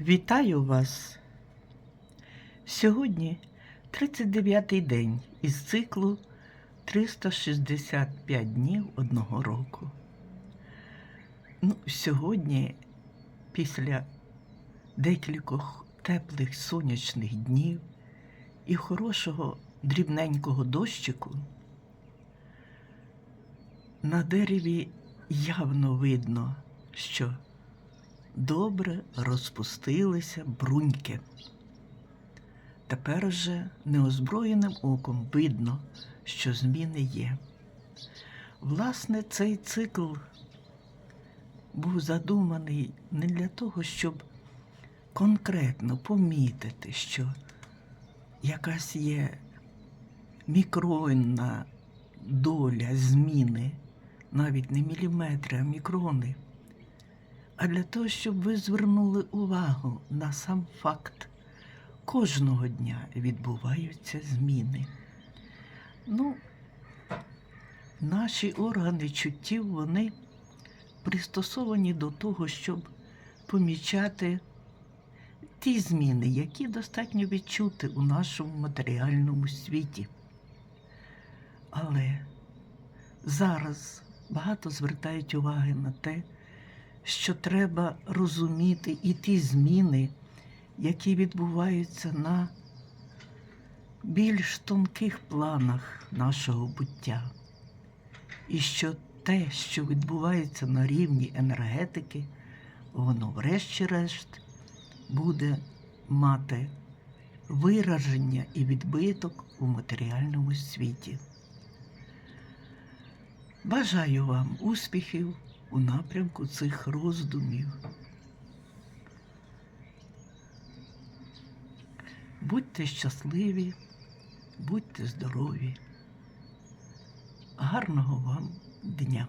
Вітаю вас! Сьогодні 39-й день із циклу 365 днів одного року. Ну, сьогодні, після декількох теплих сонячних днів і хорошого дрібненького дощику, на дереві явно видно, що добре розпустилися бруньки. Тепер уже неозброєним оком видно, що зміни є. Власне, цей цикл був задуманий не для того, щоб конкретно помітити, що якась є мікронна доля зміни, навіть не міліметри, а мікрони а для того, щоб ви звернули увагу на сам факт. Кожного дня відбуваються зміни. Ну, наші органи чуттів, вони пристосовані до того, щоб помічати ті зміни, які достатньо відчути у нашому матеріальному світі. Але зараз багато звертають уваги на те, що треба розуміти і ті зміни, які відбуваються на більш тонких планах нашого буття. І що те, що відбувається на рівні енергетики, воно, врешті-решт, буде мати вираження і відбиток у матеріальному світі. Бажаю вам успіхів у напрямку цих роздумів. Будьте щасливі, будьте здорові. Гарного вам дня!